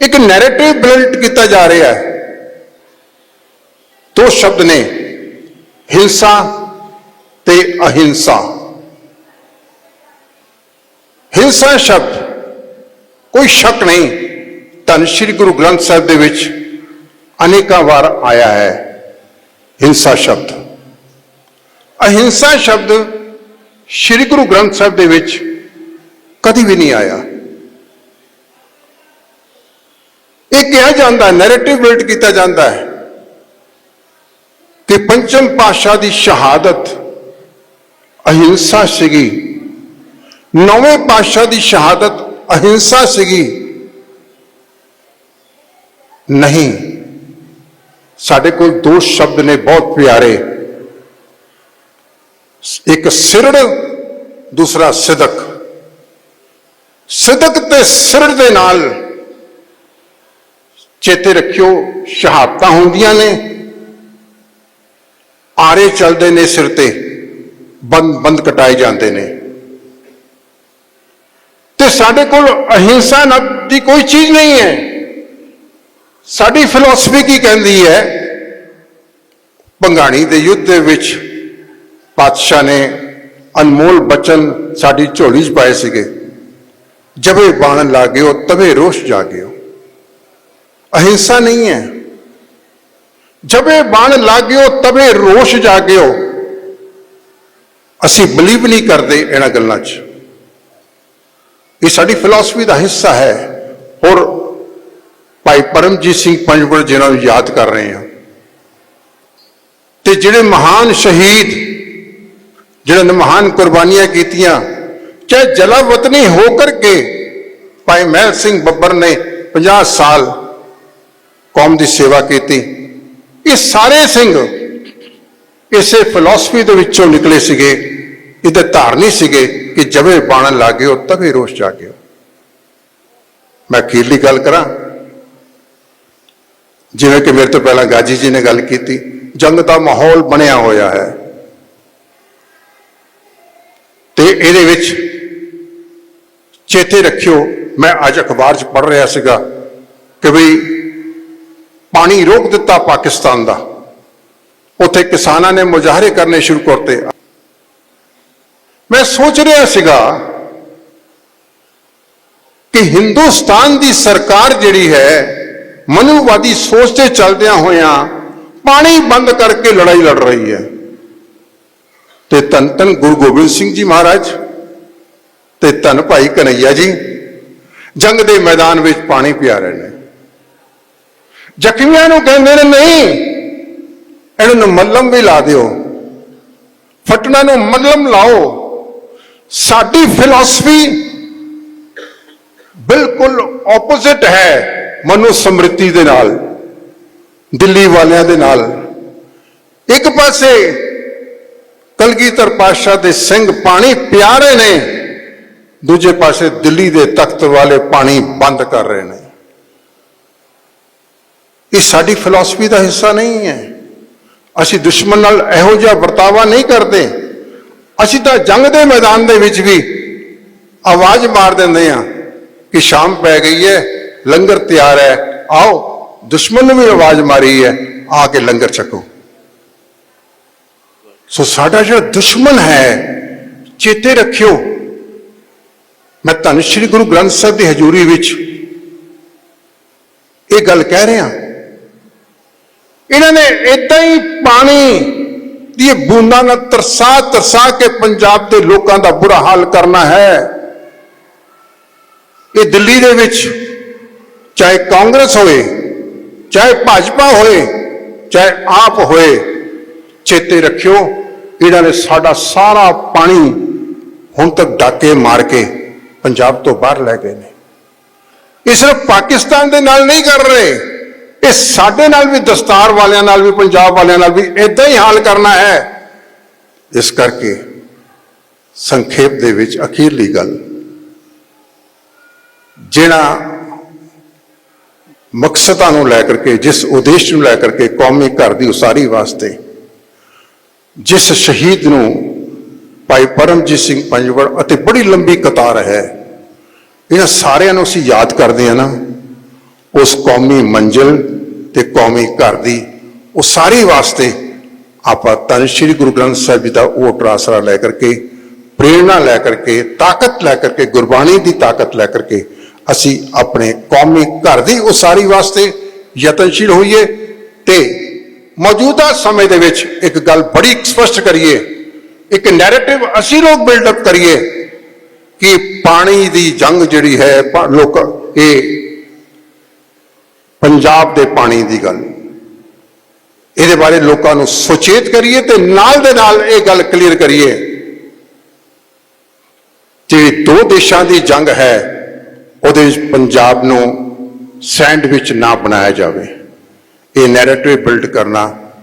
ਇੱਕ narrative built ਕੀਤਾ ਜਾ ਰਿਹਾ ਹੈ। ਦੋ ਸ਼ਬਦ ਨੇ, ਹਿੰਸਾ ਤੇ ਅਹਿੰਸਾ। ਹਿੰਸਾ ਸ਼ਬਦ ਕੋਈ ਸ਼ੱਕ ਨਹੀਂ, ਧੰਨ ਸ਼੍ਰੀ ਗੁਰੂ ਗ੍ਰੰਥ ਸਾਹਿਬ ਦੇ ਵਿੱਚ ਅਨੇਕਾਂ ਵਾਰ ਆਇਆ ਹੈ ਹਿੰਸਾ ਸ਼ਬਦ। ਅਹਿੰਸਾ ਸ਼ਬਦ ਸ਼੍ਰੀ ਗੁਰੂ ਗ੍ਰੰਥ ਸਾਹਿਬ ਦੇ ਵਿੱਚ ਕਦੀ ਵੀ ਨਹੀਂ ਆਇਆ। ਇਹ ਕਿਹਾ ਜਾਂਦਾ ਨੈਰੇਟਿਵ ਬਿਲਡ ਕੀਤਾ ਜਾਂਦਾ ਹੈ ਕਿ ਪੰਚਮ ਪਾਤਸ਼ਾਹ ਦੀ ਸ਼ਹਾਦਤ ਅਹਿੰਸਾ ਸੀਗੀ। ਨੌਵੇਂ ਪਾਤਸ਼ਾਹ ਦੀ ਸ਼ਹਾਦਤ ਅਹਿੰਸਾ ਸੀਗੀ। ਨਹੀਂ, ਸਾਡੇ ਕੋਲ ਦੋ ਸ਼ਬਦ ਨੇ ਬਹੁਤ ਪਿਆਰੇ। ਇੱਕ ਸਿਰੜ, ਦੂਸਰਾ ਸਿਦਕ। ਸਿਦਕ ਤੇ ਸਿਰੜ ਦੇ ਨਾਲ ਚੇਤੇ ਰੱਖਿਓ, ਸ਼ਹਾਦਤਾਂ ਹੁੰਦੀਆਂ ਨੇ। ਆਰੇ ਚੱਲਦੇ ਨੇ ਸਿਰ ਤੇ, ਬੰਦ ਬੰਦ ਕਟਾਏ ਜਾਂਦੇ ਨੇ। ਤੇ ਸਾਡੇ ਕੋਲ ਅਹਿੰਸਾ ਨਾ ਦੀ ਕੋਈ ਚੀਜ਼ ਨਹੀਂ ਹੈ। ਸਾਡੀ ਫਿਲਾਸਫੀ ਕੀ ਕਹਿੰਦੀ ਹੈ? ਬੰਗਾਣੀ ਦੇ ਯੁੱਧ ਦੇ ਵਿੱਚ ਪਾਤਸ਼ਾਹ ਨੇ ਅਨਮੋਲ ਬਚਨ ਸਾਡੀ ਝੋਲੀ 'ਚ ਪਾਏ ਸੀਗੇ। ਜਬੇ ਬਾਣ ਲਾਗਿਓ ਤਵੇ ਰੋਸ਼ ਜਾਗਿਓ। ਅਹਿੰਸਾ ਨਹੀਂ ਹੈ। ਜਬੇ ਬਾਣ ਲਾਗਿਓ ਤਵੇ ਰੋਸ਼ ਜਾਗਿਓ। ਅਸੀਂ ਬਲੀਵ ਨਹੀਂ ਕਰਦੇ ਇਹਨਾਂ ਗੱਲਾਂ 'ਚ। ਇਹ ਸਾਡੀ ਫਿਲਾਸਫੀ ਦਾ ਹਿੱਸਾ ਹੈ। ਔਰ ਭਾਈ ਪਰਮਜੀਤ ਸਿੰਘ ਪੰਜਵੜ ਜਿਹਨਾਂ ਨੂੰ ਯਾਦ ਕਰ ਰਹੇ ਹਾਂ। ਤੇ ਜਿਹੜੇ ਮਹਾਨ ਸ਼ਹੀਦ ਜਿਹਨਾਂ ਨੇ ਮਹਾਨ ਕੁਰਬਾਨੀਆਂ ਕੀਤੀਆਂ, ਚਾਹੇ ਜਲਾ ਵਤਨੀ ਹੋ ਕਰਕੇ ਭਾਈ ਮਹਿਲ ਸਿੰਘ ਬੱਬਰ ਨੇ 50 ਸਾਲ ਕੌਮ ਦੀ ਸੇਵਾ ਕੀਤੀ। ਇਹ ਸਾਰੇ ਸਿੰਘ ਇਸੇ ਫਿਲਾਸਫੀ ਦੇ ਵਿੱਚੋਂ ਨਿਕਲੇ ਸੀਗੇ। ਇਹਦੇ ਧਾਰਨੀ ਸੀਗੇ ਕਿ ਜਵੇ ਬਾਣ ਲਾਗਿਓ ਤਵੇ ਰੋਸ਼ ਜਾਗਿਓ। ਮੈਂ ਅਖੀਰਲੀ ਗੱਲ ਕਰਾਂ। ਜਿਵੇਂ ਕਿ ਮੇਰੇ ਤੋਂ ਪਹਿਲਾਂ ਗਾਜੀ ਜੀ ਨੇ ਗੱਲ ਕੀਤੀ, ਜੰਗ ਦਾ ਮਾਹੌਲ ਬਣਿਆ ਹੋਇਆ ਹੈ। ਤੇ ਇਹਦੇ ਵਿੱਚ ਚੇਤੇ ਰੱਖਿਓ, ਮੈਂ ਅੱਜ ਅਖਬਾਰ 'ਚ ਪੜ੍ਹ ਰਿਹਾ ਸੀਗਾ ਕਿ ਵੀ ਪਾਣੀ ਰੋਕ ਦਿੱਤਾ ਪਾਕਿਸਤਾਨ ਦਾ। ਉੱਥੇ ਕਿਸਾਨਾਂ ਨੇ ਮੁਜ਼ਾਹਰੇ ਕਰਨੇ ਸ਼ੁਰੂ ਕਰਤੇ। ਮੈਂ ਸੋਚ ਰਿਹਾ ਸੀਗਾ ਕਿ ਹਿੰਦੁਸਤਾਨ ਦੀ ਸਰਕਾਰ ਜਿਹੜੀ ਹੈ, ਮਨੂਵਾਦੀ ਸੋਚ ਤੇ ਚੱਲਦਿਆਂ ਹੋਇਆਂ ਪਾਣੀ ਬੰਦ ਕਰਕੇ ਲੜਾਈ ਲੜ ਰਹੀ ਹੈ। ਤੇ ਧੰਨ ਧੰਨ ਗੁਰੂ ਗੋਬਿੰਦ ਸਿੰਘ ਜੀ ਮਹਾਰਾਜ ਤੇ ਧੰਨ ਭਾਈ ਕਨਈਆ ਜੀ, ਜੰਗ ਦੇ ਮੈਦਾਨ ਵਿੱਚ ਪਾਣੀ ਪਿਆ ਰਹੇ ਨੇ। ਜ਼ਖਮੀਆਂ ਨੂੰ ਕਹਿੰਦੇ ਨੇ, ਨਹੀਂ, ਇਹਨਾਂ ਨੂੰ ਮੱਲਮ ਵੀ ਲਾ ਦਿਓ। ਫਟਣਾ ਨੂੰ ਮੱਲਮ ਲਾਓ। ਸਾਡੀ ਫਿਲਾਸਫੀ ਬਿਲਕੁਲ ਆਪੋਜ਼ਿਟ ਹੈ ਮਨੁ ਸਮ੍ਰਿਤੀ ਦੇ ਨਾਲ, ਦਿੱਲੀ ਵਾਲਿਆਂ ਦੇ ਨਾਲ। ਇੱਕ ਪਾਸੇ ਕਲਗੀਧਰ ਪਾਤਸ਼ਾਹ ਦੇ ਸਿੰਘ ਪਾਣੀ ਪਿਆਰੇ ਨੇ, ਦੂਜੇ ਪਾਸੇ ਦਿੱਲੀ ਦੇ ਤਖਤ ਵਾਲੇ ਪਾਣੀ ਬੰਦ ਕਰ ਰਹੇ ਨੇ। ਇਹ ਸਾਡੀ ਫਿਲਾਸਫੀ ਦਾ ਹਿੱਸਾ ਨਹੀਂ ਹੈ। ਅਸੀਂ ਦੁਸ਼ਮਣ ਨਾਲ ਇਹੋ ਜਿਹਾ ਵਰਤਾਵਾ ਨਹੀਂ ਕਰਦੇ। ਅਸੀਂ ਤਾਂ ਜੰਗ ਦੇ ਮੈਦਾਨ ਦੇ ਵਿੱਚ ਵੀ ਆਵਾਜ਼ ਮਾਰ ਦਿੰਦੇ ਆ ਕਿ ਸ਼ਾਮ ਪੈ ਗਈ ਹੈ, ਲੰਗਰ ਤਿਆਰ ਹੈ। ਆਓ, ਦੁਸ਼ਮਣ ਨੂੰ ਵੀ ਆਵਾਜ਼ ਮਾਰੀ ਹੈ, ਆ ਕੇ ਲੰਗਰ ਛਕੋ। ਸੋ ਸਾਡਾ ਜਿਹੜਾ ਦੁਸ਼ਮਣ ਹੈ, ਚੇਤੇ ਰੱਖਿਓ। ਮੈਂ ਤੁਹਾਨੂੰ ਸ਼੍ਰੀ ਗੁਰੂ ਗ੍ਰੰਥ ਸਾਹਿਬ ਦੀ ਹਜ਼ੂਰੀ ਵਿੱਚ ਇਹ ਗੱਲ ਕਹਿ ਰਿਹਾ। ਇਹਨਾਂ ਨੇ ਇਦਾਂ ਹੀ ਪਾਣੀ ਦੀ ਬੂੰਦਾਂ ਨਾਲ ਤਰਸਾ ਤਰਸਾ ਕੇ ਪੰਜਾਬ ਦੇ ਲੋਕਾਂ ਦਾ ਬੁਰਾ ਹਾਲ ਕਰਨਾ ਹੈ। ਇਹ ਦਿੱਲੀ ਦੇ ਵਿੱਚ ਚਾਹੇ ਕਾਂਗਰਸ ਹੋਵੇ ਚਾਹੇ ਭਾਜਪਾ ਹੋਏ, ਚਾਹੇ ਆਪ ਹੋਏ, ਚੇਤੇ ਰੱਖਿਓ, ਇਹਨਾਂ ਨੇ ਸਾਡਾ ਸਾਰਾ ਪਾਣੀ ਹੁਣ ਤੱਕ ਡਾਕੇ ਮਾਰ ਕੇ ਪੰਜਾਬ ਤੋਂ ਬਾਹਰ ਲੈ ਗਏ ਨੇ। ਇਹ ਸਿਰਫ ਪਾਕਿਸਤਾਨ ਦੇ ਨਾਲ ਨਹੀਂ ਕਰ ਰਹੇ। ਇਹ ਸਾਡੇ ਨਾਲ ਵੀ, ਦਸਤਾਰ ਵਾਲਿਆਂ ਨਾਲ ਵੀ, ਪੰਜਾਬ ਵਾਲਿਆਂ ਨਾਲ ਵੀ ਇਦਾਂ ਹੀ ਹਾਲ ਕਰਨਾ ਹੈ। ਇਸ ਕਰਕੇ ਸੰਖੇਪ ਦੇ ਵਿੱਚ ਅਖੀਰਲੀ ਗੱਲ, ਜਿਹੜਾ ਮਕਸਦਾਂ ਨੂੰ ਲੈ ਕਰਕੇ, ਜਿਸ ਉਦੇਸ਼ ਨੂੰ ਲੈ ਕਰਕੇ ਕੌਮੀ ਘਰ ਦੀ ਉਸਾਰੀ ਵਾਸਤੇ, ਜਿਸ ਸ਼ਹੀਦ ਨੂੰ ਭਾਈ ਪਰਮਜੀਤ ਸਿੰਘ ਪੰਜਵੜ ਅਤੇ ਬੜੀ ਲੰਬੀ ਕਤਾਰ ਹੈ, ਇਹਨਾਂ ਸਾਰਿਆਂ ਨੂੰ ਅਸੀਂ ਯਾਦ ਕਰਦੇ ਹਾਂ ਨਾ, ਉਸ ਕੌਮੀ ਮੰਜ਼ਿਲ ਤੇ ਕੌਮੀ ਘਰ ਦੀ, ਉਹ ਸਾਰੀ ਵਾਸਤੇ ਆਪਾਂ ਤਨ ਸ੍ਰੀ ਗੁਰੂ ਗ੍ਰੰਥ ਸਾਹਿਬ ਜੀ ਦਾ ਉਹ ਆਸਰਾ ਲੈ ਕਰਕੇ, ਪ੍ਰੇਰਣਾ ਲੈ ਕਰਕੇ, ਤਾਕਤ ਲੈ ਕਰਕੇ, ਗੁਰਬਾਣੀ ਦੀ ਤਾਕਤ ਲੈ ਕਰਕੇ ਅਸੀਂ ਆਪਣੇ ਕੌਮੀ ਘਰ ਦੀ ਉਸਾਰੀ ਵਾਸਤੇ ਯਤਨਸ਼ੀਲ ਹੋਈਏ ਤੇ ਮੌਜੂਦਾ ਸਮੇਂ ਦੇ ਵਿੱਚ ਇੱਕ ਗੱਲ ਬੜੀ ਸਪਸ਼ਟ ਕਰੀਏ, ਇੱਕ ਨੈਰੇਟਿਵ ਅਸੀਂ ਲੋਕ ਬਿਲਡ ਅਪ ਕਰੀਏ ਕਿ ਪਾਣੀ ਦੀ ਜੰਗ ਜਿਹੜੀ ਹੈ ਲੋਕ ਇਹ ਪੰਜਾਬ ਦੇ ਪਾਣੀ ਦੀ ਗੱਲ। ਇਹਦੇ ਬਾਰੇ ਲੋਕਾਂ ਨੂੰ ਸੁਚੇਤ ਕਰੀਏ ਤੇ ਨਾਲ ਦੇ ਨਾਲ ਇਹ ਗੱਲ ਕਲੀਅਰ ਕਰੀਏ ਜਿਹੜੀ ਦੋ ਦੇਸ਼ਾਂ ਦੀ ਜੰਗ ਹੈ, ਉਹਦੇ ਵਿੱਚ ਪੰਜਾਬ ਨੂੰ ਸੈਂਡਵਿਚ ਨਾ ਬਣਾਇਆ ਜਾਵੇ। ਇਹ ਨੈਰੇਟਿਵ ਬਿਲਡ ਕਰਨਾ